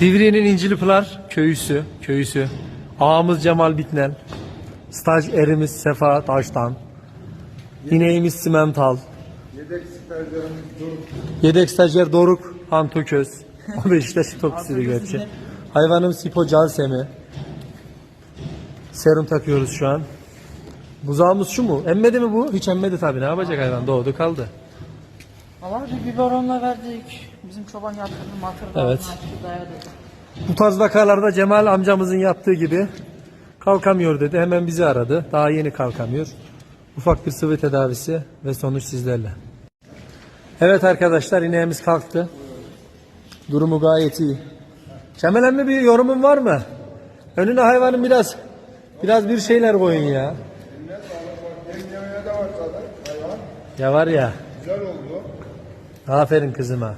Divriğinin İncilipınar köyüsü, köyüsü. Ağamız Cemal Bitnel. Staj erimiz Sefa Taştan. İneğimiz Simental. Yedek stajyerimiz Doruk. Yedek stajyer Doruk Antoköz. O Beşiktaş topçusuydu gerçi. Hayvanımız Hipo Calsemi. Serum takıyoruz şu an. Buzağımız şu mu? Emmedi mi bu? Hiç emmedi tabii. Ne yapacak hayvan? Doğdu kaldı. Valla bir biberonla verdik. Bizim çoban yatırdı matırdı. Evet. Bu tarz vakalarda Cemal amcamızın yaptığı gibi kalkamıyor dedi. Hemen bizi aradı. Daha yeni kalkamıyor. Ufak bir sıvı tedavisi ve sonuç sizlerle. Evet arkadaşlar ineğimiz kalktı. Durumu gayet iyi. Cemal emmi bir yorumun var mı? Önüne hayvanın biraz biraz bir şeyler koyun ya. Ya var ya. Güzel oldu. Aferin kızıma.